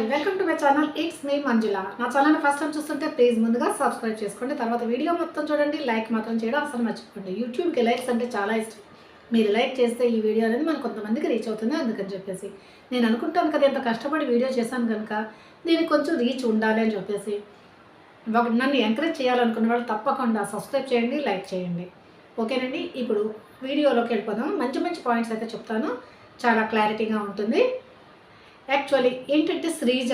Hi welcome to my channel it's me Manjula నా channel first time చూస్తుంటే please ముందుగా subscribe చేసుకోండి. తర్వాత వీడియో మొత్తం చూడండి లైక్ మాత్రం చేయడం అసలు మర్చిపోండి యూట్యూబ్కి లైక్స్ అంటే చాలా ఇష్టం. మీరు లైక్ చేస్తే ఈ వీడియో అనేది మన కొంతమందికి రీచ్ అవుతుంది అందుకని చెప్పేసి. నేను అనుకుంటాను కదా ఎంత కష్టపడి వీడియో చేశాను కనుక దీనికి కొంచెం రీచ్ ఉండాలి అని చెప్పేసి. ఒక- నన్ను ఎంకరేజ్ చేయాలనుకున్న వాళ్ళు తప్పకుండా సబ్స్క్రైబ్ చేయండి లైక్ చేయండి. ఓకేనండి? ఇప్పుడు వీడియోలోకి వెళ్ళిపోదాం. మంచి మంచి పాయింట్స్ అయితే చెప్తాను. చాలా క్లారిటీగా ఉంటుంది. యాక్చువల్లీ ఏంటంటే శ్రీజ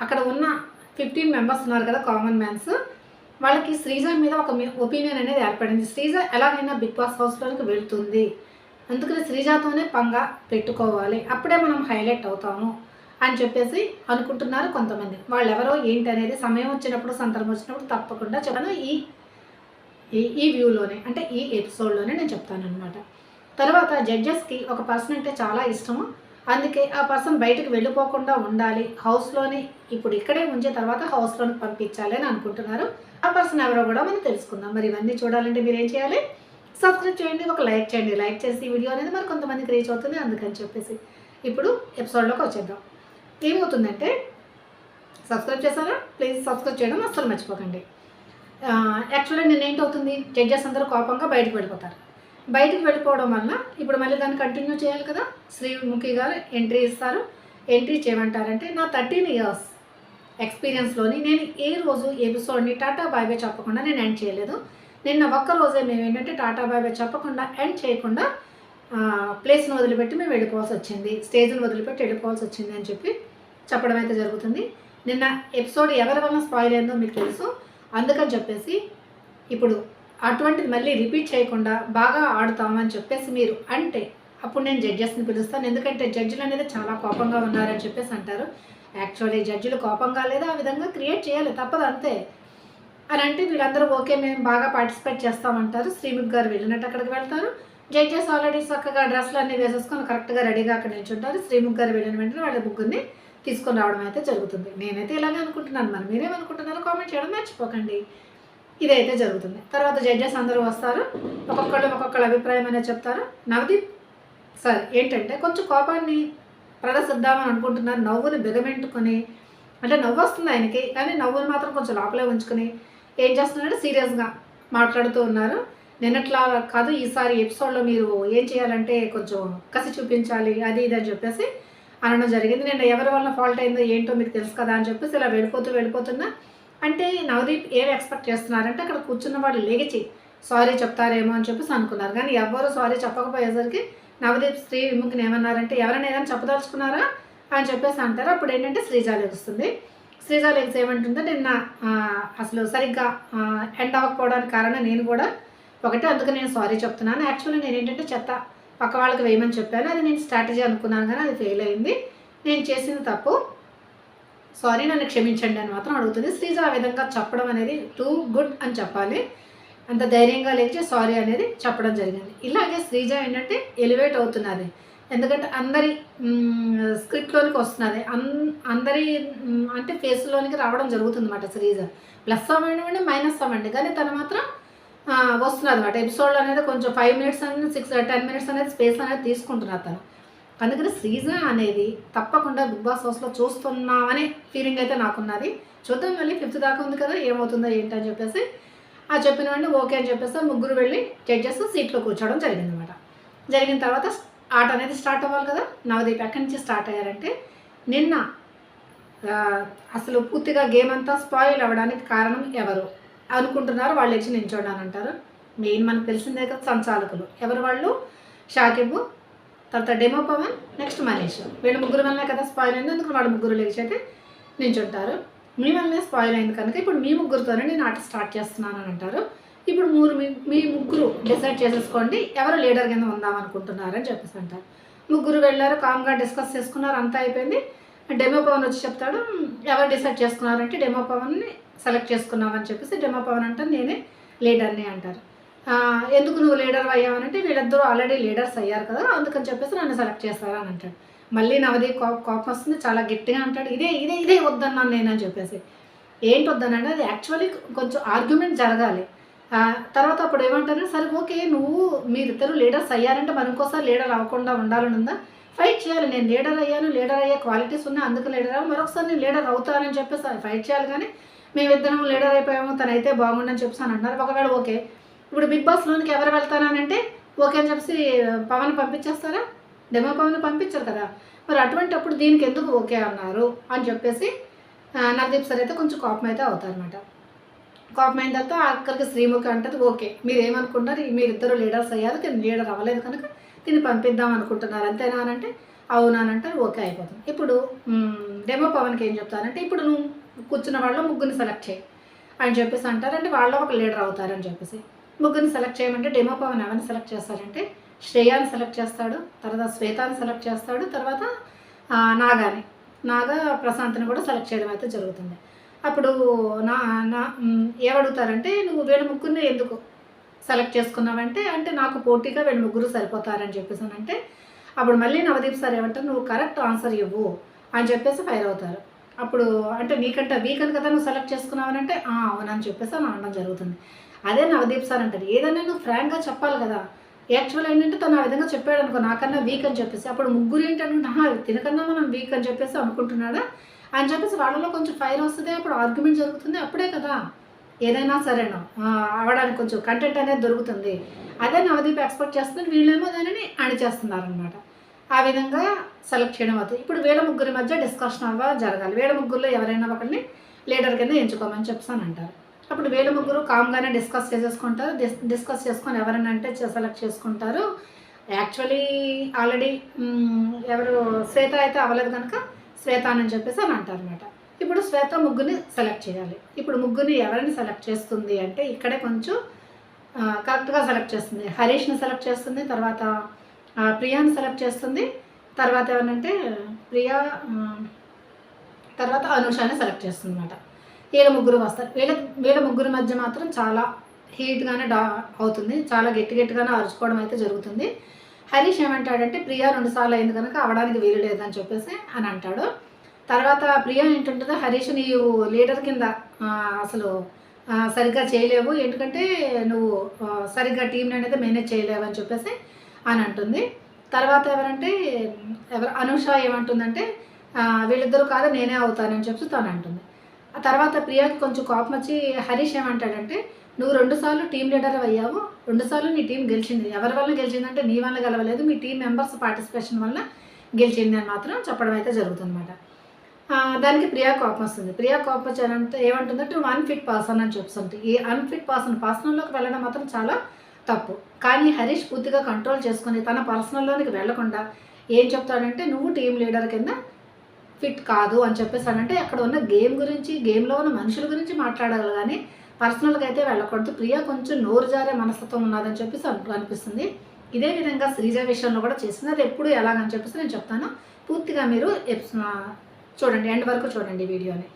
అక్కడ ఉన్న ఫిఫ్టీన్ మెంబర్స్ ఉన్నారు కదా కామన్ మ్యాన్స్ వాళ్ళకి శ్రీజ మీద ఒక ఒపీనియన్ అనేది ఏర్పడింది. శ్రీజ ఎలాగైనా బిగ్ బాస్ హౌస్లోనికి వెళ్తుంది. అందుకని శ్రీజాతోనే పంగా పెట్టుకోవాలి. అప్పుడే మనం హైలైట్ అవుతాము అని చెప్పేసి అనుకుంటున్నారు కొంతమంది. వాళ్ళు ఎవరో ఏంటి అనేది సమయం వచ్చినప్పుడు సందర్భం వచ్చినప్పుడు తప్పకుండా చెప్పాను. ఈ ఈ- ఈ వ్యూలోనే అంటే ఈ ఎపిసోడ్లోనే నేను చెప్తాను అనమాట తర్వాత జడ్జెస్కి ఒక పర్సన్ అంటే చాలా ఇష్టము. అందుకే ఆ పర్సన్ బయటకు వెళ్ళిపోకుండా ఉండాలి. హౌస్లోనే ఇప్పుడు ఇక్కడే ఉంచే తర్వాత హౌస్లోకి పంపించాలి అని అనుకుంటున్నారు. ఆ పర్సన్ ఎవరో కూడా మనం తెలుసుకుందాం. మరి ఇవన్నీ చూడాలంటే మీరు ఏం చేయాలి? సబ్స్క్రైబ్ చేయండి ఒక లైక్ చేయండి. లైక్ చేసి ఈ వీడియో అనేది మరి కొంతమందికి రీచ్ అవుతుంది. అందుకని చెప్పేసి ఇప్పుడు ఎపిసోడ్లోకి వచ్చేద్దాం. ఏమవుతుందంటే సబ్స్క్రైబ్ చేశారా? ప్లీజ్ సబ్స్క్రైబ్ చేయడం అస్సలు మర్చిపోకండి. యాక్చువల్గా నేను ఏంటవుతుంది? జడ్జెస్ అందరూ కోపంగా బయటకు వెళ్ళిపోతారు. బయటకు వెళ్ళిపోవడం వల్ల ఇప్పుడు మళ్ళీ దాన్ని కంటిన్యూ చేయాలి కదా? శ్రీముఖి గారు ఎంట్రీ ఇస్తారు. ఎంట్రీ చేయమంటారంటే నా థర్టీన్ ఇయర్స్ ఎక్స్పీరియన్స్లోని నేను ఏ రోజు ఎపిసోడ్ని టాటా బాయ్ బాయ్ చెప్పకుండా నేను ఎండ్ చేయలేదు. నిన్న ఒక్క రోజే మేము ఏంటంటే టాటా బాయ్ బాయ్ చెప్పకుండా ఎండ్ చేయకుండా ప్లేస్ని వదిలిపెట్టి మేము వెళ్ళిపోవాల్సి వచ్చింది. స్టేజ్ని వదిలిపెట్టి వెళ్ళిపోవాల్సి వచ్చింది అని చెప్పి చెప్పడం అయితే జరుగుతుంది. నిన్న ఎపిసోడ్ ఎవరి వల్ల స్పాయిల్ అయిందో మీకు తెలుసు. అందుకని చెప్పేసి ఇప్పుడు అటువంటిది మళ్ళీ రిపీట్ చేయకుండా బాగా ఆడుతామని చెప్పేసి మీరు అంటే అప్పుడు నేను జడ్జెస్ని పిలుస్తాను. ఎందుకంటే జడ్జిలు అనేది చాలా కోపంగా ఉన్నారని చెప్పేసి అంటారు. యాక్చువల్లీ జడ్జిలు కోపంగా లేదా ఆ విధంగా క్రియేట్ చేయాలి తప్పదు అంతే. అని అంటే వీళ్ళందరూ ఓకే మేము బాగా పార్టిసిపేట్ చేస్తామంటారు. శ్రీముఖ్ గారు వెళ్ళినట్టు అక్కడికి వెళ్తారు. జడ్జెస్ ఆల్రెడీ చక్కగా డ్రెస్లు అన్నీ వేసేసుకొని కరెక్ట్గా రెడీగా అక్కడ నిల్చుంటారు. శ్రీముఖ్ గారు వెళ్ళిన వెంటనే వాళ్ళ ముగ్గురిని తీసుకొని రావడం అయితే జరుగుతుంది. నేనైతే ఇలాగే అనుకుంటున్నాను. మరి మీరేమనుకుంటున్నారో కామెంట్ చేయడం మర్చిపోకండి. ఇదైతే జరుగుతుంది. తర్వాత జడ్జెస్ అందరూ వస్తారు. ఒక్కొక్కళ్ళు ఒక్కొక్కళ్ళ అభిప్రాయం అనేది చెప్తారు. నవదీప్ సార్ ఏంటంటే కొంచెం కోపాన్ని ప్రదర్శిద్దామని అనుకుంటున్నారు. నవ్వుని బిగమెంటుకొని అంటే నవ్వు వస్తుంది ఆయనకి కానీ నవ్వుని మాత్రం కొంచెం లోపలే ఉంచుకొని ఏం చేస్తున్నారంటే సీరియస్గా మాట్లాడుతూ ఉన్నారు. నిన్నట్లా కాదు ఈసారి ఎపిసోడ్లో మీరు ఏం చేయాలంటే కొంచెం కసి చూపించాలి అది ఇది అని చెప్పేసి అనడం జరిగింది. నేను ఎవరి వల్ల ఫాల్ట్ అయిందో ఏంటో మీకు తెలుసు కదా అని చెప్పేసి ఇలా వెళ్ళిపోతూ వెళ్ళిపోతున్నా. అంటే నవదీప్ ఏం ఎక్స్పెక్ట్ చేస్తున్నారంటే అక్కడ కూర్చున్న వాళ్ళు లేచి సారీ చెప్తారేమో అని చెప్పేసి అనుకున్నారు. కానీ ఎవ్వరూ సారీ చెప్పకపోయేసరికి నవదీప్ శ్రీ విముఖిని ఏమన్నారంటే ఎవరైనా ఏదైనా చెప్పదలుచుకున్నారా? అని చెప్పేసి అంటారు. అప్పుడు ఏంటంటే శ్రీజ లెగుస్తుంది. శ్రీజ లెగ్స్ ఏమంటుందో నిన్న అసలు సరిగ్గా ఎండ్ అవ్వకపోవడానికి కారణం నేను కూడా ఒకటి అందుకు నేను సారీ చెప్తున్నాను. యాక్చువల్లీ నేను ఏంటంటే చెత్త పక్క వాళ్ళకి వేయమని చెప్పాను. అది నేను స్ట్రాటజీ అనుకున్నాను కానీ అది ఫెయిల్ అయింది. నేను చేసింది తప్పు. సారీ నన్ను క్షమించండి అని మాత్రం అడుగుతుంది. శ్రీజ ఆ విధంగా చెప్పడం అనేది టూ గుడ్ అని చెప్పాలి. అంత ధైర్యంగా లేచి సారీ అనేది చెప్పడం జరిగింది. ఇలాగే శ్రీజ ఏంటంటే ఎలివేట్ అవుతున్నది. ఎందుకంటే అందరి స్క్రిప్ట్లోనికి వస్తున్నది. అన్ అందరి అంటే ఫేస్లోనికి రావడం జరుగుతుంది అనమాట శ్రీజ. ప్లస్ అవ్వండి మైనస్ అవ్వండి. కానీ తను మాత్రం వస్తున్నది అనమాట ఎపిసోడ్లో అనేది కొంచెం ఫైవ్ మినిట్స్ అనేది సిక్స్ టెన్ మినిట్స్ అనేది స్పేస్ అనేది తీసుకుంటున్నారు తను. అందుకని సీజన్ అనేది తప్పకుండా బిగ్ బాస్ హౌస్లో చూస్తున్నామనే ఫీలింగ్ అయితే నాకున్నది. చూద్దాం మళ్ళీ ఫిఫ్త్ దాకా ఉంది కదా ఏమవుతుందో ఏంటని చెప్పేసి. ఆ చెప్పిన వెంటనే ఓకే అని చెప్పేసి ముగ్గురు వెళ్ళి జడ్జెస్ సీట్లో కూర్చోవడం జరిగింది అనమాట జరిగిన తర్వాత ఆట అనేది స్టార్ట్ అవ్వాలి కదా. నవదీప్ ఎక్కడి నుంచి స్టార్ట్ అయ్యారంటే నిన్న అసలు పూర్తిగా గేమ్ అంతా స్పాయిల్ అవ్వడానికి కారణం ఎవరు? అనుకుంటున్నారు? వాళ్ళు వచ్చి నించోడానంటారు అంటారు. మెయిన్ మనకు తెలిసిందే కదా సంచాలకులు. ఎవరు వాళ్ళు? షాకిబు తర్వాత డెమో పవన్ నెక్స్ట్ మనీష్ వీళ్ళు ముగ్గురు వల్లనే కదా స్పాయిల్ అయింది అందుకు వాళ్ళు ముగ్గురు లేచి అయితే నించుంటారు మీ వల్లనే స్పాయిల్ అయింది కనుక ఇప్పుడు మీ ముగ్గురుతోనే నేను ఆట స్టార్ట్ చేస్తున్నాను అని అంటారు. ఇప్పుడు మూడు మీ మీ ముగ్గురు డిసైడ్ చేసేసుకోండి ఎవరు లీడర్ కింద ఉందాం అనుకుంటున్నారని చెప్పేసి అంటారు. ముగ్గురు వెళ్ళారు కామ్గా డిస్కస్ చేసుకున్నారు అంతా అయిపోయింది. డెమో పవన్ వచ్చి చెప్తాడు ఎవరు డిసైడ్ చేసుకున్నారంటే డెమో పవన్ని సెలెక్ట్ చేసుకున్నామని చెప్పేసి డెమో పవన్ అంటే నేనే లీడర్ని అంటారు. ఎందుకు నువ్వు లీడర్ అయ్యావనంటే వీళ్ళిద్దరూ ఆల్రెడీ లీడర్స్ అయ్యారు కదా అందుకని చెప్పేసి నన్ను సెలెక్ట్ చేస్తారా అని అంటాడు. మళ్ళీ నవదీప్ కో కోపం వస్తుంది చాలా గట్టిగా అంటాడు ఇదే ఇదే ఇదే వద్దన్నాను నేను అని చెప్పేసి. ఏంటి వద్దనంటే అది యాక్చువల్లీ కొంచెం ఆర్గ్యుమెంట్ జరగాలి. తర్వాత అప్పుడు ఏమంటారు సరే ఓకే నువ్వు మీరిద్దరు లీడర్స్ అయ్యారంటే మనం ఇంకోసారి లీడర్ అవ్వకుండా ఉండాలని ఉందా? ఫైట్ చేయాలి నేను లీడర్ అయ్యాను లీడర్ అయ్యే క్వాలిటీస్ ఉన్నాయి అందుకు లీడర్ అవ్వాలి మరొకసారి నేను లీడర్ అవుతానని చెప్పేసి ఫైట్ చేయాలి కానీ మేమిద్దరం లీడర్ అయిపోయాము తనైతే బాగుండని చెప్పేసి అని అన్నారు ఒకవేళ ఓకే ఇప్పుడు బిగ్ బాస్లోనికి ఎవరు వెళ్తానంటే ఓకే అని చెప్పేసి పవన్ పంపించేస్తారా? డెమో పవన్ పంపించారు కదా. మరి అటువంటిప్పుడు దీనికి ఎందుకు ఓకే అన్నారు అని చెప్పేసి నవదీప్ సార్ అయితే కొంచెం కోపం అయితే అవుతారనమాట కోపం అయిన తర్వాత అక్కడికి శ్రీముఖి అంటది ఓకే మీరు ఏమనుకుంటారు మీరిద్దరు లీడర్స్ అయ్యారు దీన్ని లీడర్ అవ్వలేదు కనుక దీన్ని పంపిద్దాం అనుకుంటున్నారు. అంతేనా? అని అంటే అవునానంటే ఓకే అయిపోతుంది. ఇప్పుడు డెమో పవన్కి ఏం చెప్తారంటే ఇప్పుడు నువ్వు కూర్చున్న వాళ్ళు ముగ్గురిని సెలెక్ట్ చేయి అని చెప్పేసి అంటారంటే వాళ్ళు ఒక లీడర్ అవుతారని చెప్పేసి. ముగ్గురిని సెలెక్ట్ చేయమంటే డెమో పవన్ ఎవరిని సెలెక్ట్ చేస్తారంటే శ్రేయాని సెలెక్ట్ చేస్తాడు తర్వాత శ్వేతాన్ని సెలెక్ట్ చేస్తాడు తర్వాత నాగాని. నాగా ప్రశాంత్ని కూడా సెలెక్ట్ చేయడం అయితే జరుగుతుంది. అప్పుడు నా నా ఏమడుగుతారంటే నువ్వు వీళ్ళ ముగ్గురిని ఎందుకు సెలెక్ట్ చేసుకున్నావంటే అంటే నాకు పోటీగా వీళ్ళు ముగ్గురు సరిపోతారని చెప్పేసి అంటే అప్పుడు మళ్ళీ నవదీప్ సార్ ఏమంటారు నువ్వు కరెక్ట్ ఆన్సర్ ఇవ్వు అని చెప్పేసి ఫైర్ అవుతారు. అప్పుడు అంటే నీకంటే వీకన్ కదా నువ్వు సెలెక్ట్ చేసుకున్నావనంటే అవునని చెప్పేసి అని అనడం జరుగుతుంది. అదే నవదీప్ సార్ అంటారు. ఏదైనా నువ్వు ఫ్రాంక్గా చెప్పాలి కదా. యాక్చువల్ ఏంటంటే తను ఆ విధంగా చెప్పాడు అనుకో నాకన్నా వీక్ అని చెప్పేసి. అప్పుడు ముగ్గురు ఏంటంటే తినకన్నా మనం వీక్ అని చెప్పేసి అనుకుంటున్నాడా? అని చెప్పేసి వాళ్ళలో కొంచెం ఫైర్ వస్తుంది అప్పుడు ఆర్గ్యుమెంట్ జరుగుతుంది అప్పుడే కదా. ఏదైనా సరేనా. అవడానికి కొంచెం కంటెంట్ అనేది దొరుకుతుంది. అదే నవదీప్ ఎక్స్పెక్ట్ చేస్తున్నారు వీళ్ళేమో దానిని అణిచేస్తున్నారు అనమాట ఆ విధంగా సెలెక్ట్ చేయడం అవుతుంది. ఇప్పుడు వేల ముగ్గురి మధ్య డిస్కషన్ అవ్వ జరగాలి. వేల ముగ్గురులో ఎవరైనా ఒకరిని లీడర్ కింద ఎంచుకోమని చెప్పాను అంటారు. అప్పుడు వీళ్ళ ముగ్గురు కామ్గానే డిస్కస్ చేసేసుకుంటారు. డిస్ డిస్కస్ చేసుకొని ఎవరైనా అంటే సెలెక్ట్ చేసుకుంటారు. యాక్చువల్లీ ఆల్రెడీ ఎవరు శ్వేత అయితే అవ్వలేదు కనుక శ్వేత అని చెప్పేసి అని అంటారు అనమాట ఇప్పుడు శ్వేత ముగ్గురిని సెలెక్ట్ చేయాలి. ఇప్పుడు ముగ్గురిని ఎవరిని సెలెక్ట్ చేస్తుంది అంటే ఇక్కడే కొంచెం కరెక్ట్గా సెలెక్ట్ చేస్తుంది. హరీష్ని సెలెక్ట్ చేస్తుంది తర్వాత ప్రియాని సెలెక్ట్ చేస్తుంది తర్వాత ఎవరంటే ప్రియా తర్వాత అనుషాని సెలెక్ట్ చేస్తుంది అనమాట వీళ్ళ ముగ్గురు వస్తారు. వీళ్ళ వీళ్ళ ముగ్గురు మధ్య మాత్రం చాలా హీట్గానే డా అవుతుంది. చాలా గట్టి గట్టిగానే అరుచుకోవడం అయితే జరుగుతుంది. హరీష్ ఏమంటాడంటే ప్రియా రెండుసార్లు అయింది కనుక అవడానికి వీలు లేదని చెప్పేసి అని అంటాడు. తర్వాత ప్రియా ఏంటంటుందో హరీష్ నీవు లీడర్ కింద అసలు సరిగ్గా చేయలేవు. ఎందుకంటే నువ్వు సరిగ్గా టీంని అనేది మేనేజ్ చేయలేవు అని చెప్పేసి అని అంటుంది. తర్వాత ఎవరంటే ఎవరు అనుష ఏమంటుందంటే వీళ్ళిద్దరూ కాదు నేనే అవుతానని చెప్పి తను అంటుంది. ఆ తర్వాత ప్రియాకి కొంచెం కోపం వచ్చి హరీష్ ఏమంటాడంటే నువ్వు రెండుసార్లు టీం లీడర్ అయ్యావు రెండుసార్లు నీ టీం గెలిచింది. ఎవరి వల్ల గెలిచిందంటే నీ వల్ల గెలవలేదు. మీ టీం మెంబర్స్ పార్టిసిపేషన్ వల్ల గెలిచింది అని మాత్రం చెప్పడం అయితే జరుగుతుందన్నమాట. దానికి ప్రియా కోపం వస్తుంది. ప్రియా కోపం వచ్చారంటే ఏమంటుందంటే నువ్వు అన్ఫిట్ పర్సన్ అని చెప్తుంది ఈ అన్ఫిట్ పర్సన్ పర్సనల్లోకి వెళ్ళడం మాత్రం చాలా తప్పు. కానీ హరీష్ పూర్తిగా కంట్రోల్ చేసుకుని తన పర్సనల్లోనికి వెళ్ళకుండా ఏం చెప్తాడంటే నువ్వు టీం లీడర్ కింద ఫిట్ కాదు అని చెప్పేసి అంటే అక్కడ ఉన్న గేమ్ గురించి గేమ్లో ఉన్న మనుషుల గురించి మాట్లాడాలి కానీ పర్సనల్గా అయితే వెళ్ళకూడదు. ప్రియా కొంచెం నోరు జారే మనస్తత్వం ఉన్నదని చెప్పేసి అనిపిస్తుంది. ఇదే విధంగా శ్రీజ విషయంలో కూడా చేసింది అది ఎప్పుడు ఎలాగని చెప్పేసి నేను చెప్తాను. పూర్తిగా మీరు చూడండి ఎండ్ వరకు చూడండి వీడియోని.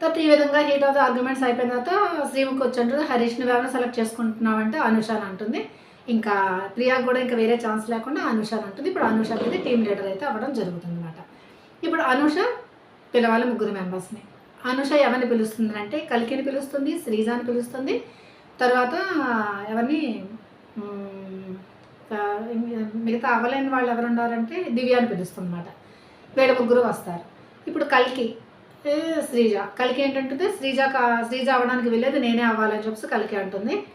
తర్వాత ఈ విధంగా హీట్ ఆఫ్ ద ఆర్గ్యుమెంట్స్ అయిపోయిన తర్వాత శ్రీముఖి వచ్చి అంటుంది హరీష్ని ఎవరైనా సెలెక్ట్ చేసుకుంటున్నామంటే అనుష అని అంటుంది. ఇంకా ప్రియా కూడా ఇంకా వేరే ఛాన్స్ లేకుండా అనుష అంటుంది. ఇప్పుడు అనుష అయితే టీం లీడర్ అయితే అవ్వడం జరుగుతుంది. ఇప్పుడు అనుష పిలవాలి ముగ్గురు మెంబర్స్ని అనుష ఎవరిని పిలుస్తుంది అంటే కలికిని పిలుస్తుంది శ్రీజాని పిలుస్తుంది. తర్వాత ఎవరిని మిగతా అవ్వలేని వాళ్ళు ఎవరు ఉన్నారంటే దివ్యాని పిలుస్తుంది అనమాట వీళ్ళ ముగ్గురు వస్తారు. ఇప్పుడు కల్కి శ్రీజ. కల్కి ఏంటంటే శ్రీజ కా- శ్రీజ అవ్వడానికి వెళ్ళేది నేనే అవ్వాలని చెప్పేసి కల్కి అంటుంది.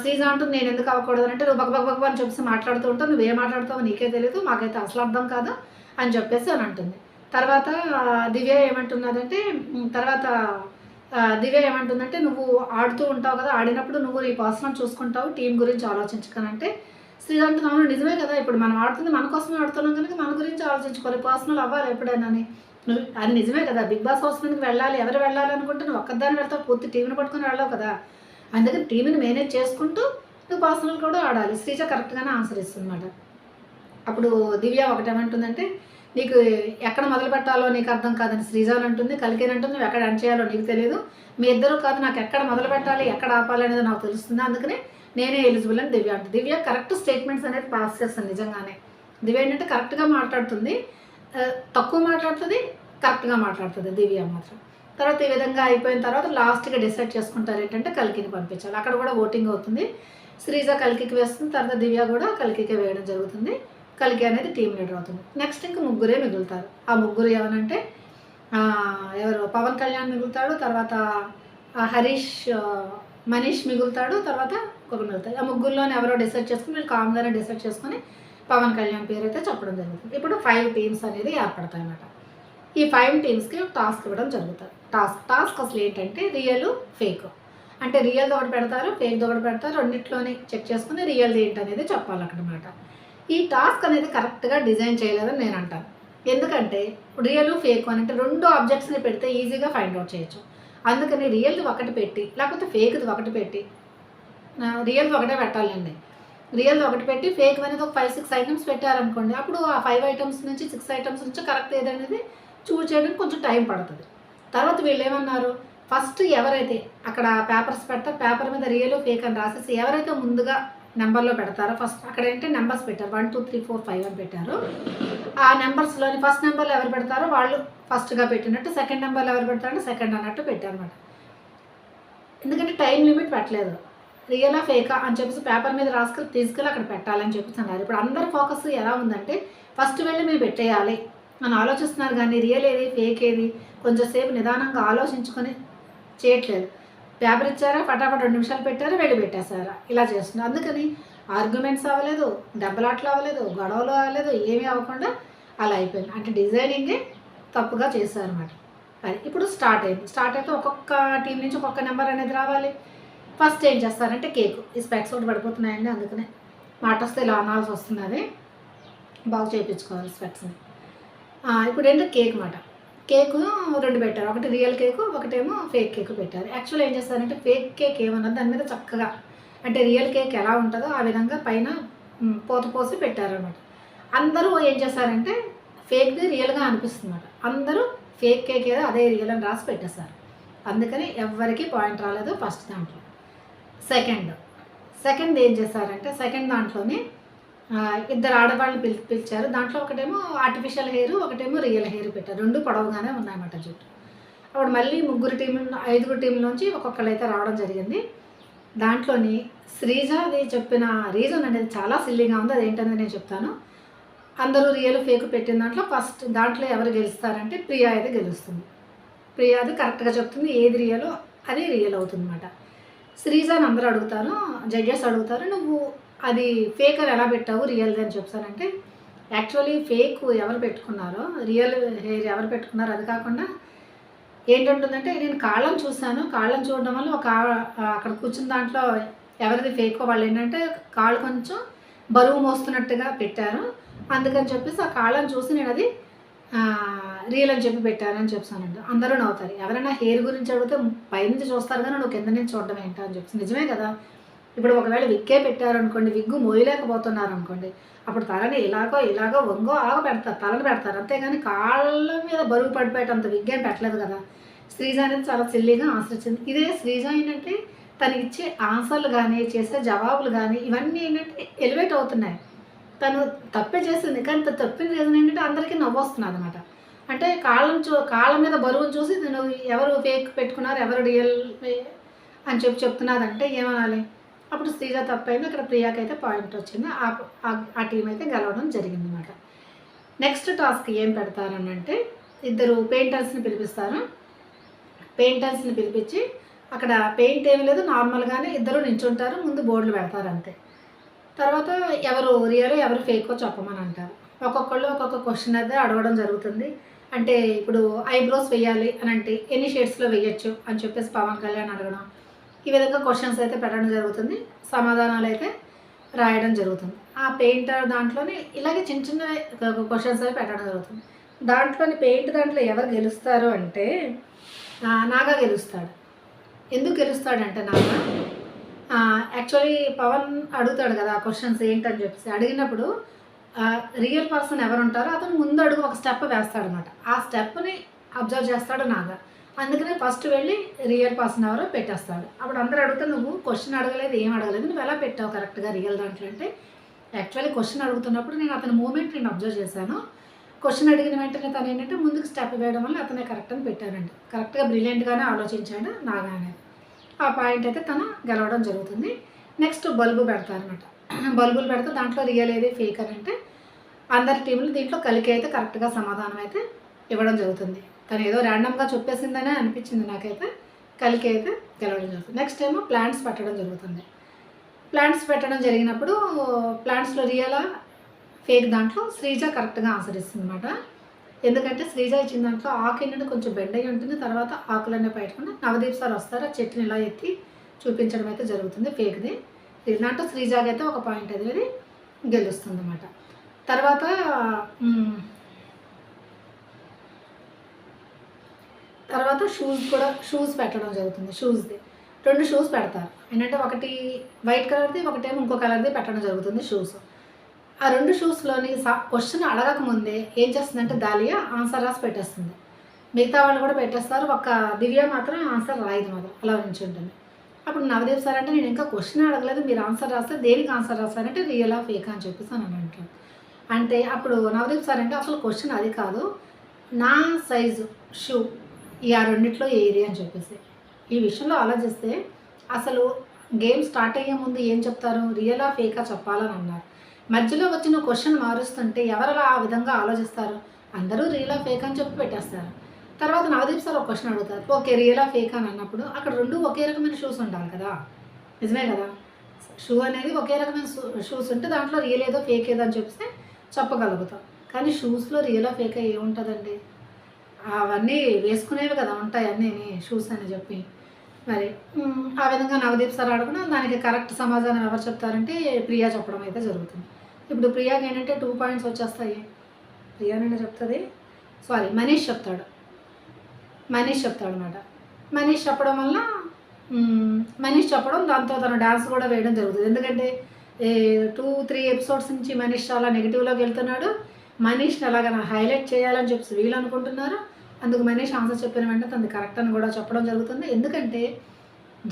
శ్రీజ అంటుంది నేను ఎందుకు అవ్వకూడదు అంటే నువ్వు బక్ బక్ అని చెప్పేసి మాట్లాడుతూ ఉంటావు. నువ్వే మాట్లాడుతావు నీకే తెలియదు మాకైతే అసలు అర్థం కాదు అని చెప్పేసి అని అంటుంది. తర్వాత దివ్య ఏమంటున్నదంటే తర్వాత దివ్య ఏమంటుందంటే నువ్వు ఆడుతూ ఉంటావు కదా ఆడినప్పుడు నువ్వు నీ పర్సనల్ చూసుకుంటావు టీం గురించి ఆలోచించుకోనంటే. శ్రీధర్ అంటుంది అవును నిజమే కదా ఇప్పుడు మనం ఆడుతుంది మన కోసమే ఆడుతున్నాం కనుక మన గురించి ఆలోచించుకోవాలి పర్సనల్ అవ్వాలి ఎప్పుడైనా అని. నువ్వు అది నిజమే కదా బిగ్ బాస్ హౌస్ మీదకి వెళ్ళాలి ఎవరు వెళ్ళాలి అనుకుంటే నువ్వు ఒక్కదాన్ని వెళ్తావు పూర్తి టీంని పట్టుకొని వెళ్ళావు కదా. అందుకని టీంని మేనేజ్ చేసుకుంటూ నువ్వు పర్సనల్ కూడా ఆడాలి. శ్రీజ కరెక్ట్గానే ఆన్సర్ ఇస్తుందన్నమాట. అప్పుడు దివ్య ఒకటేమంటుందంటే నీకు ఎక్కడ మొదలు పెట్టాలో నీకు అర్థం కాదని శ్రీజాన్ అంటుంది కలికేన్ అంటుంది నువ్వు ఎక్కడ ఎండ్ చేయాలో నీకు తెలియదు. మీ ఇద్దరు కాదు నాకు ఎక్కడ మొదలు పెట్టాలి ఎక్కడ ఆపాలి అనేది నాకు తెలుస్తుంది. అందుకనే నేనే ఎలిజిబుల్ అని దివ్య అంటే దివ్య కరెక్ట్ స్టేట్మెంట్స్ అనేది పాస్ చేస్తాను నిజంగానే. దివ్య ఏంటంటే కరెక్ట్గా మాట్లాడుతుంది. తక్కువ మాట్లాడుతుంది కరెక్ట్గా మాట్లాడుతుంది దివ్య మాత్రం. తర్వాత ఈ విధంగా అయిపోయిన తర్వాత లాస్ట్గా డిసైడ్ చేసుకుంటారు ఏంటంటే కలికిని పంపించాలి. అక్కడ కూడా ఓటింగ్ అవుతుంది. శ్రీజ కలికికి వేస్తుంది తర్వాత దివ్య కూడా కలికికే వేయడం జరుగుతుంది. కలిగి అనేది టీం లీడర్ అవుతుంది. నెక్స్ట్ ఇంకా ముగ్గురే మిగులుతారు. ఆ ముగ్గురు ఎవరంటే ఎవరు పవన్ కళ్యాణ్ మిగులుతాడు తర్వాత హరీష్ మనీష్ మిగులుతాడు తర్వాత ఒకరు మిగులుతాడు ఆ ముగ్గురులోనే ఎవరో డిసైడ్ చేసుకుని వీళ్ళు కామ్గానే డిసైడ్ చేసుకుని పవన్ కళ్యాణ్ పేరు అయితే చెప్పడం జరుగుతుంది. ఇప్పుడు ఫైవ్ టీమ్స్ అనేది ఏర్పడతాయి అన్నమాట. ఈ ఫైవ్ టీమ్స్కి టాస్క్ ఇవ్వడం జరుగుతుంది. టాస్క్ టాస్క్ అసలు ఏంటంటే రియల్ ఫేక్ అంటే రియల్ ఒకటి పెడతారు ఫేక్ ఒకటి పెడతారు రెండిట్లోనే చెక్ చేసుకుని రియల్ది ఏంటి అనేది చెప్పాలన్నమాట. ఈ టాస్క్ అనేది కరెక్ట్గా డిజైన్ చేయలేదని నేను అంటాను. ఎందుకంటే రియల్ ఫేక్ అని అంటే రెండు ఆబ్జెక్ట్స్ని పెడితే ఈజీగా ఫైండ్ అవుట్ చేయొచ్చు. అందుకని రియల్ది ఒకటి పెట్టి లేకపోతే ఫేక్ది ఒకటి పెట్టి రియల్ది ఒకటే పెట్టాలండి. రియల్ది ఒకటి పెట్టి ఫేక్ అనేది ఒక ఫైవ్ సిక్స్ ఐటమ్స్ పెట్టారనుకోండి అప్పుడు ఆ ఫైవ్ ఐటమ్స్ నుంచి సిక్స్ ఐటమ్స్ నుంచి కరెక్ట్ ఏదనేది చూజ్ చేయడానికి కొంచెం టైం పడుతుంది. తర్వాత వీళ్ళు ఏమన్నారు? ఫస్ట్ ఎవరైతే అక్కడ పేపర్స్ పెడతారు పేపర్ మీద రియల్ ఫేక్ అని రాసేసి ఎవరైతే ముందుగా నెంబర్లో పెడతారు. ఫస్ట్ అక్కడ ఏంటంటే నెంబర్స్ పెట్టారు. One two three four five అని పెట్టారు. ఆ నెంబర్స్లోని ఫస్ట్ నెంబర్లో ఎవరు పెడతారో వాళ్ళు ఫస్ట్గా పెట్టినట్టు సెకండ్ నెంబర్లో ఎవరు పెడతారంటే సెకండ్ అన్నట్టు పెట్టారు అనమాట ఎందుకంటే టైం లిమిట్ పెట్టలేదు. రియలా ఫేకా అని చెప్పేసి పేపర్ మీద రాసుకొని తీసుకెళ్ళి అక్కడ పెట్టాలని చెప్పేసి అన్నారు. ఇప్పుడు అందరి ఫోకస్ ఎలా ఉందంటే ఫస్ట్ వెళ్ళి మీరు పెట్టేయాలి అని ఆలోచిస్తున్నారు కానీ రియల్ ఏది ఫేక్ ఏది కొంచెంసేపు నిదానంగా ఆలోచించుకొని చేయట్లేదు. పేపర్ ఇచ్చారా ఫటాఫట్ రెండు నిమిషాలు పెట్టారా వెళ్ళి పెట్టేశారా? ఇలా చేస్తున్నారు అందుకని ఆర్గ్యుమెంట్స్ అవ్వలేదు దెబ్బలాట్లు అవ్వలేదు గొడవలు అవ్వలేదు ఏమీ అవ్వకుండా అలా అయిపోయింది. అంటే డిజైనింగే తప్పుగా చేశారన్నమాట. అది ఇప్పుడు స్టార్ట్ అయింది. స్టార్ట్ అయితే ఒక్కొక్క టీం నుంచి ఒక్కొక్క నెంబర్ అనేది రావాలి. ఫస్ట్ ఏం చేస్తారంటే కేక్ ఈ స్పెక్స్ ఒకటి పడిపోతున్నాయండి అందుకనే మాట వస్తే ఇలా అనాల్సి వస్తుంది అది. బాగు చేయించుకోవాలి స్పెక్స్ని ఇప్పుడు ఏంటంటే కేక్ మాట. కేక్ రెండు పెట్టారు. ఒకటి రియల్ కేక్ ఒకటేమో ఫేక్ కేక్ పెట్టారు. యాక్చువల్ ఏం చేస్తారంటే ఫేక్ కేక్ ఏమన్నది దాని మీద చక్కగా అంటే రియల్ కేక్ ఎలా ఉంటుందో ఆ విధంగా పైన పోత పోసి పెట్టారనమాట అందరూ ఏం చేస్తారంటే ఫేక్ది రియల్గా అనిపిస్తుంది అనమాట అందరూ ఫేక్ కేక్ ఏదో అదే రియల్ అని రాసి పెట్టేశారు. అందుకని ఎవరికి పాయింట్ రాలేదు ఫస్ట్ దాంట్లో. సెకండ్ సెకండ్ ఏం చేశారంటే సెకండ్ దాంట్లోనే ఇద్దరు ఆడవాళ్ళని పిలి పిలిచారు. దాంట్లో ఒకటేమో ఆర్టిఫిషియల్ హెయిర్ ఒకటేమో రియల్ హెయిర్ పెట్టారు. రెండు పొడవుగానే ఉన్నాయన్నమాట జుట్టు. అప్పుడు మళ్ళీ ముగ్గురు టీం ఐదుగురు టీంలోంచి ఒక్కొక్కరు అయితే రావడం జరిగింది. దాంట్లోని శ్రీజ అది చెప్పిన రీజన్ అనేది చాలా సిల్లీగా ఉంది. అదేంటనేది నేను చెప్తాను. అందరూ రియల్ ఫేక్ పెట్టిన దాంట్లో ఫస్ట్ దాంట్లో ఎవరు గెలుస్తారంటే ప్రియా అయితే గెలుస్తుంది. ప్రియా అది కరెక్ట్గా చెప్తుంది. ఏది రియలో అది రియల్ అవుతుంది అనమాట శ్రీజాని అందరూ అడుగుతారు జడ్జెస్ అడుగుతారు. నువ్వు అది ఫేక్ అని ఎలా పెట్టావు? రియల్ది అని చెప్తానంటే యాక్చువల్లీ ఫేక్ ఎవరు పెట్టుకున్నారో రియల్ హెయిర్ ఎవరు పెట్టుకున్నారో అది కాకుండా ఏంటంటుందంటే నేను కాళ్ళం చూశాను. కాళ్ళం చూడడం వల్ల ఒక అక్కడ కూర్చున్న దాంట్లో ఎవరిది ఫేకో వాళ్ళు ఏంటంటే కాళ్ళు కొంచెం బరువు మోస్తున్నట్టుగా పెట్టారు. అందుకని చెప్పేసి ఆ కాళ్ళని చూసి నేను అది రియల్ అని చెప్పి పెట్టారని చెప్తానండి అందరూ నవ్వుతారు. ఎవరైనా హెయిర్ గురించి అడిగితే పైనుంచి చూస్తారు కానీ నువ్వు కింద నుంచి చూడడం ఏంటో? అని చెప్పి నిజమే కదా? ఇప్పుడు ఒకవేళ విక్కే పెట్టారు అనుకోండి విగ్గు మోయలేకపోతున్నారు అనుకోండి అప్పుడు తలని ఇలాగో ఇలాగో వంగో ఆగ పెడతారు తలని పెడతారు. అంతేగాని కాళ్ళ మీద బరువు పడిపోయేటంత విగ్ ఏం పెట్టలేదు కదా. శ్రీజ అనేది చాలా సిల్లీగా ఆశ్రయించింది. ఇదే శ్రీజ ఏంటంటే తను ఇచ్చే ఆన్సర్లు కానీ చేసే జవాబులు కానీ ఇవన్నీ ఏంటంటే ఎలివేట్ అవుతున్నాయి. తను తప్పే చేసింది కానీ తను తప్పిన రీజన్ ఏంటంటే అందరికీ నవ్వొస్తున్నది అనమాట అంటే కాళ్ళం చూ కాళ్ళ మీద బరువును చూసి నేను ఎవరు ఫేక్ పెట్టుకున్నారు ఎవరు రియల్ eh, అని చెప్పి చెప్తున్నదంటే ఏమనాలి? అప్పుడు శ్రీజ తప్పైంది. అక్కడ ప్రియాకి అయితే పాయింట్ వచ్చింది. ఆ- ఆ- టీం అయితే గెలవడం జరిగింది అనమాట నెక్స్ట్ టాస్క్ ఏం పెడతారనంటే ఇద్దరు పెయింటర్స్ని పిలిపిస్తారు. పెయింటర్స్ని పిలిపించి అక్కడ పెయింట్ ఏమి లేదు. నార్మల్గానే ఇద్దరు నించుంటారు. ముందు బోర్డులు పెడతారు అంతే. తర్వాత ఎవరు రియల్ ఎవరు ఫేకో చెప్పమని అంటారు. ఒక్కొక్కళ్ళు ఒక్కొక్క క్వశ్చన్ అయితే అడగడం జరుగుతుంది. అంటే ఇప్పుడు ఐబ్రోస్ వేయాలి అని అంటే ఎన్ని షేడ్స్లో వేయచ్చు అని చెప్పేసి పవన్ కళ్యాణ్ అడగడం ఈ విధంగా క్వశ్చన్స్ అయితే పెట్టడం జరుగుతుంది. సమాధానాలు అయితే రాయడం జరుగుతుంది. ఆ పెయింటర్ దాంట్లోనే ఇలాగే చిన్న చిన్న క్వశ్చన్స్ అయితే పెట్టడం జరుగుతుంది. దాంట్లోని పెయింట్ దాంట్లో ఎవరు గెలుస్తారు అంటే నాగా గెలుస్తాడు. ఎందుకు గెలుస్తాడంటే నాగా యాక్చువల్లీ పవన్ అడుగుతాడు కదా ఆ క్వశ్చన్స్ ఏంటని చెప్పేసి. అడిగినప్పుడు రియల్ పర్సన్ ఎవరు ఉంటారో అతను ముందు అడుగు ఒక స్టెప్ వేస్తాడనమాట ఆ స్టెప్ని అబ్జర్వ్ చేస్తాడు నాగా. అందుకనే ఫస్ట్ వెళ్ళి రియల్ పర్సన్ ఎవరో పెట్టేస్తాడు. అప్పుడు అందరూ అడుగుతారు నువ్వు క్వశ్చన్ అడగలేదు ఏం అడగలేదు నువ్వు ఎలా పెట్టావు కరెక్ట్గా రియల్ దాంట్లో? అంటే యాక్చువల్లీ క్వశ్చన్ అడుగుతున్నప్పుడు నేను అతని మూమెంట్ నేను అబ్జర్వ్ చేశాను. క్వశ్చన్ అడిగిన వెంటనే తను ఏంటంటే ముందుకు స్టెప్ వేయడం వల్ల అతనే కరెక్ట్ అని పెట్టానండి కరెక్ట్గా బ్రిలియంట్గానే ఆలోచించాడు నాగా అనేది. ఆ పాయింట్ అయితే తను గెలవడం జరుగుతుంది. నెక్స్ట్ బల్బు పెడతారనమాట బల్బులు పెడితే దాంట్లో రియల్ ఏది ఫేక్ అని అంటే అందరి టీంలు దీంట్లో కలికి అయితే కరెక్ట్గా సమాధానం అయితే ఇవ్వడం జరుగుతుంది. తను ఏదో ర్యాండమ్గా చెప్పేసిందనే అనిపించింది నాకైతే. కలికి అయితే గెలవడం జరుగుతుంది. నెక్స్ట్ ఏమో ప్లాంట్స్ పెట్టడం జరుగుతుంది. ప్లాంట్స్ పెట్టడం జరిగినప్పుడు ప్లాంట్స్లో రియలా ఫేక్ దాంట్లో శ్రీజ కరెక్ట్గా ఆన్సర్ ఇస్తుంది అనమాట ఎందుకంటే శ్రీజ ఇచ్చిన దాంట్లో ఆకు ఏంటంటే కొంచెం బెండ్ అయి ఉంటుంది. తర్వాత ఆకులన్నీ బయటకుండా నవదీప్ సార్ వస్తారు. ఆ చెట్టుని ఇలా ఎత్తి చూపించడం అయితే జరుగుతుంది ఫేక్ది దాంట్లో శ్రీజాకి అయితే ఒక పాయింట్ అనేది గెలుస్తుంది అనమాట తర్వాత మ్, తర్వాత షూస్ కూడా షూస్ పెట్టడం జరుగుతుంది షూస్ది రెండు షూస్ పెడతారు. ఏంటంటే ఒకటి వైట్ కలర్ది ఒకటేమో ఇంకో కలర్ది పెట్టడం జరుగుతుంది షూస్ ఆ రెండు షూస్లోని క్వశ్చన్ అడగక ముందే ఏం చేస్తుందంటే దాలియా ఆన్సర్ రాసి పెట్టేస్తుంది. మిగతా వాళ్ళు కూడా పెట్టేస్తారు. ఒక దివ్య మాత్రం ఆన్సర్ రాయదు మాత్రం అలా నుంచి ఉంటుంది. అప్పుడు నవదీప్ సార్ అంటే నేను ఇంకా క్వశ్చన్ అడగలేదు. మీరు ఆన్సర్ రాస్తే దేనికి ఆన్సర్ రాస్తారంటే ఆ ఫేక్ అని చెప్పేసి అని అంటారు. అంటే అప్పుడు నవదీప్ సార్ అంటే అసలు క్వశ్చన్ అది కాదు. నా సైజు షూ ఈ ఆ రెండిట్లో ఏది అని చెప్పేసి. ఈ విషయంలో ఆలోచిస్తే అసలు గేమ్ స్టార్ట్ అయ్యే ముందు ఏం చెప్తారు? రియలా ఫేకా చెప్పాలని అన్నారు. మధ్యలో వచ్చిన క్వశ్చన్ మారుస్తుంటే ఎవరలా ఆ విధంగా ఆలోచిస్తారు? అందరూ రియలా ఫేక్ అని చెప్పి పెట్టేస్తారు. తర్వాత నవదీప్ సార్ ఒక క్వశ్చన్ అడుగుతారు. ఓకే రియలా ఫేక్ అని అన్నప్పుడు అక్కడ రెండు ఒకే రకమైన షూస్ ఉండాలి కదా? నిజమే కదా? షూ అనేది ఒకే రకమైన షూస్ ఉంటే దాంట్లో రియల్ ఏదో ఫేక్ ఏదో అని చెప్పేసి చెప్పగలుగుతాం. కానీ షూస్లో రియలా ఫేక్ ఏముంటుందండి? అవన్నీ వేసుకునేవి కదా ఉంటాయి అన్నీ షూస్ అని చెప్పి. మరి ఆ విధంగా నవదీప్ సార్ అడుగున దానికి కరెక్ట్ సమాధానం ఎవరు చెప్తారంటే ప్రియా చెప్పడం అయితే జరుగుతుంది. ఇప్పుడు ప్రియాకి ఏంటంటే టూ పాయింట్స్ వచ్చేస్తాయి. ప్రియా నేను చెప్తుంది. సారీ మనీష్ చెప్తాడు. మనీష్ చెప్తాడు అనమాట మనీష్ చెప్పడం వల్ల మనీష్ చెప్పడం దాంతో తను డ్యాన్స్ కూడా వేయడం జరుగుతుంది. ఎందుకంటే టూ త్రీ ఎపిసోడ్స్ నుంచి మనీష్ చాలా నెగిటివ్లోకి వెళ్తున్నాడు. మనీష్ని ఎలాగైనా హైలైట్ చేయాలని చెప్పి వీళ్ళు అనుకుంటున్నారు? అందుకు మనీష్ ఆన్సర్ చెప్పిన వెంటనే తనది కరెక్ట్ అని కూడా చెప్పడం జరుగుతుంది. ఎందుకంటే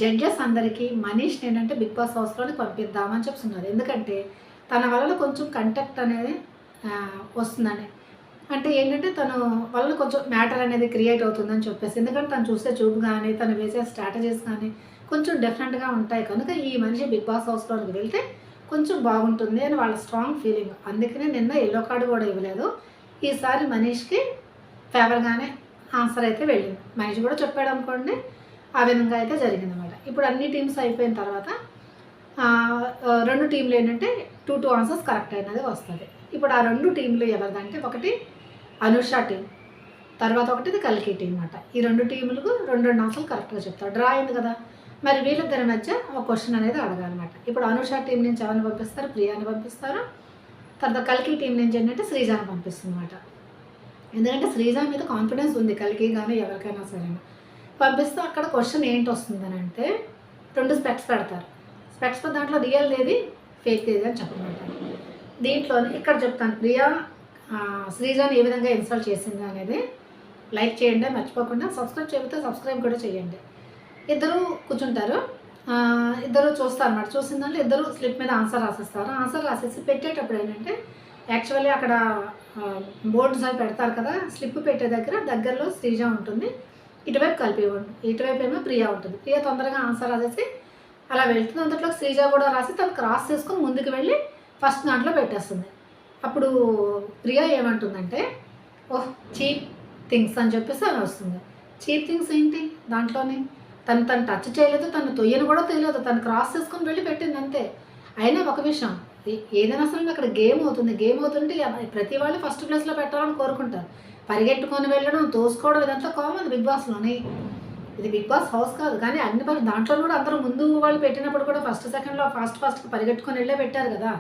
జడ్జెస్ అందరికీ మనీష్ని ఏంటంటే బిగ్ బాస్ హౌస్లోని పంపిద్దామని చెప్తున్నారు. ఎందుకంటే తన వల్ల కొంచెం కంటెక్ట్ అనేది వస్తుందని. అంటే ఏంటంటే తను వల్ల కొంచెం మ్యాటర్ అనేది క్రియేట్ అవుతుందని చెప్పేసి. ఎందుకంటే తను చూసే చూపు కానీ తను వేసే స్ట్రాటజీస్ కానీ కొంచెం డిఫరెంట్గా ఉంటాయి. కనుక ఈ మనిషి బిగ్ బాస్ హౌస్లోకి వెళ్తే కొంచెం బాగుంటుంది అని వాళ్ళ స్ట్రాంగ్ ఫీలింగ్ అందుకనే నిన్న ఎల్లో కార్డు కూడా ఇవ్వలేదు. ఈసారి మనీష్కి ఫేవర్గానే ఆన్సర్ అయితే వెళ్ళింది. మనిషి కూడా చెప్పాడు అనుకోండి ఆ విధంగా అయితే జరిగింది అనమాట ఇప్పుడు అన్ని టీమ్స్ అయిపోయిన తర్వాత రెండు టీంలు ఏంటంటే టూ టూ ఆన్సర్స్ కరెక్ట్ అయినది వస్తుంది. ఇప్పుడు ఆ రెండు టీంలు ఎవరిదంటే ఒకటి అనుష టీం తర్వాత ఒకటిది కల్కి టీం అనమాట ఈ రెండు టీములకు రెండు రెండు ఆన్సర్లు కరెక్ట్గా చెప్తారు. డ్రా అయింది కదా. మరి వీళ్ళిద్దరి మధ్య ఒక క్వశ్చన్ అనేది అడగాలన్నమాట. ఇప్పుడు అనుష టీం నుంచి ఎవరిని పంపిస్తారు? ప్రియాని పంపిస్తారు. తర్వాత కల్కి టీం నుంచి ఏంటంటే శ్రీజాని పంపిస్తుంది అనమాట ఎందుకంటే శ్రీజ మీద కాన్ఫిడెన్స్ ఉంది కలికి కానీ ఎవరికైనా సరే. పంపిస్తే అక్కడ క్వశ్చన్ ఏంటి వస్తుందని అంటే రెండు స్పెక్స్ పెడతారు. స్పెక్స్ దాంట్లో రియల్ ఏది ఫేక్ ఏది అని చెప్పమంటారు. దీంట్లో ఇక్కడ చెప్తాను ప్రియా శ్రీజాని ఏ విధంగా ఇన్స్టాల్ చేసింది అనేది లైక్ చేయండి మర్చిపోకుండా సబ్స్క్రైబ్ చెబితే సబ్స్క్రైబ్ కూడా చేయండి. ఇద్దరు కూర్చుంటారు. ఇద్దరు చూస్తారు అన్నమాట చూసిన దాంట్లో ఇద్దరు స్లిప్ మీద ఆన్సర్ రాసేస్తారు. ఆన్సర్ రాసేసి పెట్టేటప్పుడు ఏంటంటే యాక్చువల్లీ అక్కడ బోర్డ్స్ అవి పెడతారు కదా స్లిప్ పెట్టే దగ్గర దగ్గరలో శ్రీజ ఉంటుంది. ఇటువైపు కలిపి ఇటువైపు ఏమో ప్రియా ఉంటుంది. ప్రియా తొందరగా ఆన్సర్ రాసేసి అలా వెళ్తుంది. అంతట్లో శ్రీజ కూడా రాసి తను క్రాస్ చేసుకొని ముందుకు వెళ్ళి ఫస్ట్ దాంట్లో పెట్టేస్తుంది. అప్పుడు ప్రియా ఏమంటుందంటే ఓహ్ చీప్ థింగ్స్ అని చెప్పేసి అని వస్తుంది. చీప్ థింగ్స్ ఏంటి దాంట్లోనే? తను తను టచ్ చేయలేదు తను తొయ్యను కూడా తెలియదు. తను క్రాస్ చేసుకొని వెళ్ళి పెట్టింది అంతే. అయినా ఒక విషయం ఏదైనా అసలు అక్కడ గేమ్ అవుతుంది. గేమ్ అవుతుంటే ప్రతి వాళ్ళు ఫస్ట్ ప్లేస్లో పెట్టాలని కోరుకుంటారు. పరిగెట్టుకొని వెళ్ళడం తోసుకోవడం ఇదంతా కామన్ బిగ్ బాస్లోని ఇది బిగ్ బాస్ హౌస్ కాదు. కానీ అన్ని పనులు దాంట్లో కూడా అందరూ ముందు వాళ్ళు పెట్టినప్పుడు కూడా ఫస్ట్ సెకండ్లో ఫాస్ట్ ఫాస్ట్ పరిగెట్టుకొని వెళ్ళే పెట్టారు కదా.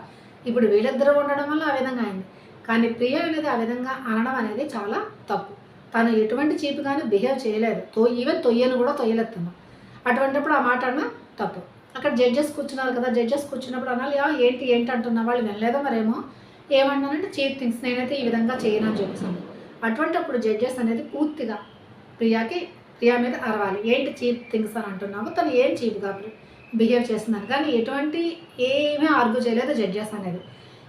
ఇప్పుడు వీళ్ళిద్దరూ ఉండడం వల్ల ఆ విధంగా అయింది. కానీ ప్రియ అనేది ఆ విధంగా అనడం అనేది చాలా తప్పు. తను ఎటువంటి చీపుగానే బిహేవ్ చేయలేదు. తో ఈవెన్ తొయ్యను కూడా తొయ్యలేదు తను అటువంటిప్పుడు ఆ మాట అన్న తప్పు. అక్కడ జడ్జెస్ కూర్చున్నారు కదా జడ్జెస్ కూర్చున్నప్పుడు అనాలి ఏంటి ఏంటి అంటున్నా వాళ్ళు వినలేదా మరేమో? ఏమన్నానంటే చీప్ థింగ్స్ నేనైతే ఈ విధంగా చేయను అని చెప్పేసాను అటువంటిప్పుడు జడ్జెస్ అనేది పూర్తిగా ప్రియాకి ప్రియా మీద అరవాలి. ఏంటి చీప్ థింగ్స్ అని అంటున్నావు? తను ఏం చీప్గా బిహేవ్ చేస్తున్నాను కానీ ఎటువంటి ఏమీ ఆర్గ్యూ చేయలేదు జడ్జెస్ అనేది.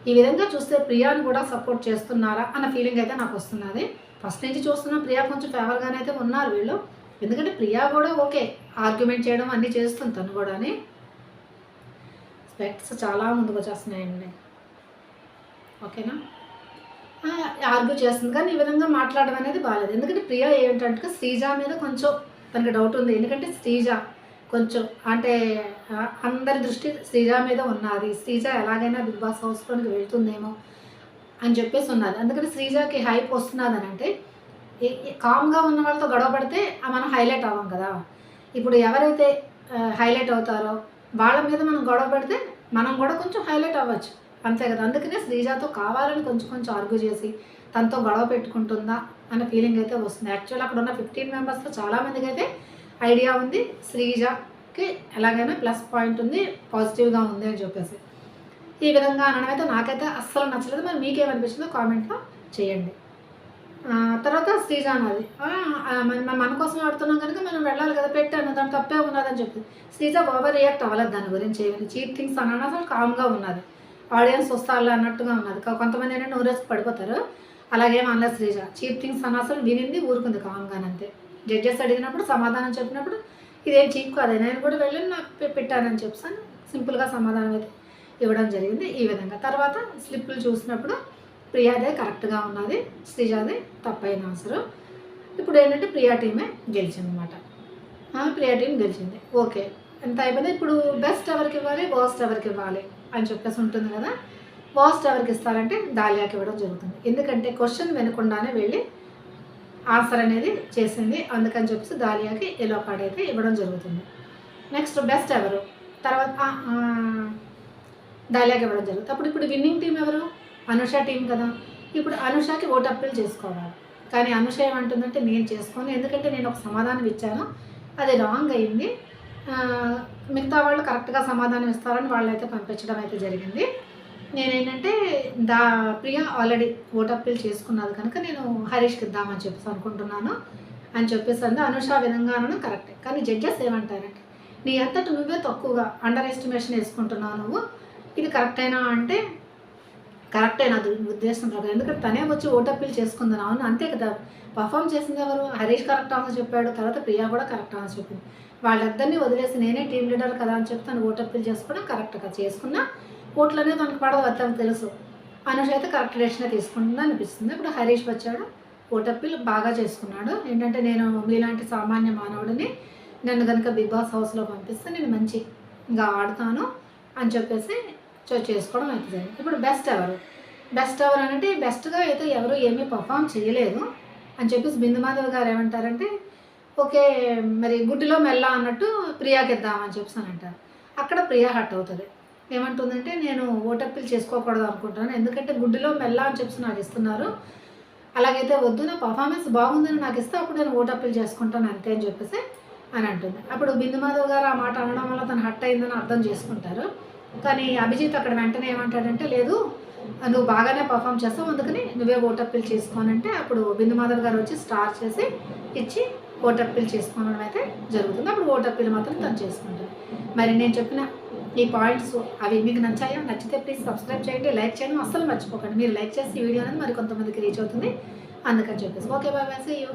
ఈ విధంగా చూస్తే ప్రియాని కూడా సపోర్ట్ చేస్తున్నారా? అన్న ఫీలింగ్ అయితే నాకు వస్తున్నది. ఫస్ట్ నుంచి చూస్తున్న ప్రియా కొంచెం ఫేవర్గానే అయితే ఉన్నారు వీళ్ళు. ఎందుకంటే ప్రియా కూడా ఓకే ఆర్గ్యుమెంట్ చేయడం అన్నీ చేస్తుంది తను కూడా స్పెక్ట్స్ చాలా ముందుకు వచ్చేస్తున్నాయండి. ఓకేనా? ఆర్గ్యూ చేస్తుంది కానీ ఈ విధంగా మాట్లాడడం అనేది బాగాలేదు ఎందుకంటే ప్రియా ఏంటంటే శ్రీజ మీద కొంచెం తనకి డౌట్ ఉంది. ఎందుకంటే శ్రీజ కొంచెం అంటే అందరి దృష్టి శ్రీజ మీద ఉన్నది. శ్రీజ ఎలాగైనా బిగ్ బాస్ హౌస్లోనికి వెళ్తుందేమో అని చెప్పేసి ఉన్నది. అందుకని శ్రీజాకి హైప్ వస్తున్నది అని అంటే కామ్గా ఉన్న వాళ్ళతో గొడవ పడితే మనం హైలైట్ అవ్వం కదా. ఇప్పుడు ఎవరైతే హైలైట్ అవుతారో వాళ్ళ మీద మనం గొడవ పడితే మనం కూడా కొంచెం హైలైట్ అవ్వచ్చు. అంతే కదా. అందుకనే శ్రీజాతో కావాలని కొంచెం కొంచెం ఆర్గ్యూ చేసి తనతో గొడవ పెట్టుకుంటుందా అనే ఫీలింగ్ అయితే వస్తుంది. యాక్చువల్ అక్కడ ఉన్న ఫిఫ్టీన్ మెంబర్స్లో చాలామందికి అయితే ఐడియా ఉంది. శ్రీజాకి ఎలాగైనా ప్లస్ పాయింట్ ఉంది పాజిటివ్గా ఉంది అని చెప్పేసి. ఈ విధంగా అనడం అయితే నాకైతే అస్సలు నచ్చలేదు. మరి మీకేమనిపిస్తుందో కామెంట్లో చేయండి. తర్వాత శ్రీజ అన్నది "ఆ, మన కోసం ఆడుతున్నాం కనుక మనం వెళ్ళాలి కదా పెట్టాను దాని తప్పే ఉన్నదని చెప్పి. శ్రీజ ఓవర్ రియాక్ట్ అవ్వలేదు దాని గురించి ఏమి. చీప్ థింగ్స్ అనడం అసలు కామ్గా ఉన్నది. ఆడియన్స్ వస్తారులే అన్నట్టుగా ఉన్నది. కా- కొంతమంది ఏంటంటే నూరేసి పడిపోతారు. అలాగే అనలేదు శ్రీజ. చీప్ థింగ్స్ అన్న అసలు వినింది ఊరుకుంది కామ్గానంతే జడ్జెస్ అడిగినప్పుడు సమాధానం చెప్పినప్పుడు ఇదేం చీప్ కాదు నేను కూడా వెళ్ళి నాకు పెట్టానని చెప్పాను సింపుల్గా సమాధానం అయితే ఇవ్వడం జరిగింది. ఈ విధంగా. తర్వాత స్లిప్పులు చూసినప్పుడు ప్రియాదే కరెక్ట్గా ఉన్నది. శ్రీజాదే తప్పైన ఆన్సరు ఇప్పుడు ఏంటంటే ప్రియా టీమే గెలిచింది అనమాట ప్రియా టీం గెలిచింది. ఓకే. ఎంత అయిపోయింది? ఇప్పుడు బెస్ట్ ఎవరికి ఇవ్వాలి? వర్స్ట్ ఎవరికి ఇవ్వాలి? అని చెప్పేసి ఉంటుంది కదా. వర్స్ట్ ఎవరికి ఇస్తారంటే దాలియాకి ఇవ్వడం జరుగుతుంది. ఎందుకంటే క్వశ్చన్ వినకుండానే వెళ్ళి ఆన్సర్ అనేది చేసింది. అందుకని చెప్పేసి దాలియాకి ఎలో కార్డ్ అయితే ఇవ్వడం జరుగుతుంది. నెక్స్ట్ బెస్ట్ ఎవరు? తర్వాత డైలాగ్ ఇవ్వడం జరుగుతుంది. అప్పుడు ఇప్పుడు విన్నింగ్ టీం ఎవరు? అనుష టీం కదా. ఇప్పుడు అనుషకి ఓటు అప్పీల్ చేసుకోవాలి. కానీ అనుష ఏమంటుందంటే నేను చేసుకోను. ఎందుకంటే నేను ఒక సమాధానం ఇచ్చాను. అది రాంగ్ అయింది. మిగతా వాళ్ళు కరెక్ట్గా సమాధానం ఇస్తారని వాళ్ళైతే పంపించడం అయితే జరిగింది. నేనేంటంటే దా ప్రియ ఆల్రెడీ ఓట్ అప్పీల్ చేసుకున్నది కనుక నేను హరీష్కి ఇద్దామని చెప్పేసి అనుకుంటున్నాను అని చెప్పేసి అంది. అనుష విధంగానూ కరెక్టే కానీ జడ్జెస్ ఏమంటారంటే నీ అంతటి నువ్వే తక్కువగా అండర్ ఎస్టిమేషన్ వేసుకుంటున్నావు నువ్వు. ఇది కరెక్టేనా అంటే కరెక్టే నా ఉద్దేశం ప్రకారం. ఎందుకంటే తనే వచ్చి ఓట్ అప్పీల్ చేసుకుందని అవును అంతే కదా. పర్ఫామ్ చేసింది ఎవరు? హరీష్ కరెక్ట్ ఆన్సర్ చెప్పాడు. తర్వాత ప్రియా కూడా కరెక్ట్ ఆన్సర్ చెప్పింది. వాళ్ళిద్దరిని వదిలేసి నేనే టీం లీడర్ కదా అని చెప్పి తను ఓట్ అప్పీల్ చేసుకోవడం కరెక్ట్గా చేసుకున్నా ఓట్లు అనేది తనకు పడవు తనకు తెలుసు. అనుష అయితే కరెక్ట్ డెసిషన్ తీసుకుంటుందని అనిపిస్తుంది. ఇప్పుడు హరీష్ వచ్చాడు. ఓట్ అప్పీల్ బాగా చేసుకున్నాడు. ఏంటంటే నేను మీలాంటి సామాన్య మానవుడిని నన్ను కనుక బిగ్ బాస్ హౌస్లో పంపిస్తే నేను మంచిగా ఆడతాను అని చెప్పేసి చూ- చేసుకోవడం అయితే ఇప్పుడు బెస్ట్ ఎవరు బెస్ట్ ఎవరు అంటే బెస్ట్గా అయితే ఎవరు ఏమీ పర్ఫామ్ చేయలేదు అని చెప్పేసి బిందుమాధవ్ గారు ఏమంటారంటే ఓకే మరి గుడ్డిలో మెల్ల అన్నట్టు ప్రియాకి ఇద్దామని చెప్పేసి అని అంటారు. అక్కడ ప్రియా హట్ అవుతుంది. ఏమంటుందంటే నేను ఓటప్పిల్ చేసుకోకూడదు అనుకుంటున్నాను ఎందుకంటే గుడ్డిలో మెల్ల అని చెప్పి నాకు ఇస్తున్నారు. అలాగైతే వద్దు నా పర్ఫార్మెన్స్ బాగుందని నాకు ఇస్తే అప్పుడు నేను ఓటప్పిల్ చేసుకుంటాను అంతే అని చెప్పేసి అని అంటుంది. అప్పుడు బిందుమాధవ్ గారు ఆ మాట అనడం వల్ల తను హట్ అయిందని అర్థం చేసుకుంటారు. కానీ అభిజిత్ అక్కడ వెంటనే ఏమంటాడంటే లేదు నువ్వు బాగానే పర్ఫామ్ చేస్తావు అందుకని నువ్వే ఓటప్పిల్ చేసుకోనంటే అప్పుడు బిందు మాధవ్ గారు వచ్చి స్టార్ చేసి ఇచ్చి ఓటప్పిల్ చేసుకోవడం అయితే జరుగుతుంది. అప్పుడు ఓటప్పిల్ మాత్రం తను చేసుకుంటాను మరి నేను చెప్పిన ఈ పాయింట్స్ అవి మీకు నచ్చాయా? నచ్చితే ప్లీజ్ సబ్స్క్రైబ్ చేయండి లైక్ చేయడం అస్సలు మర్చిపోకండి. మీరు లైక్ చేసి ఈ వీడియో అనేది మరి కొంతమందికి రీచ్ అవుతుంది. అందుకని చెప్పేసి. Okay bye bye see you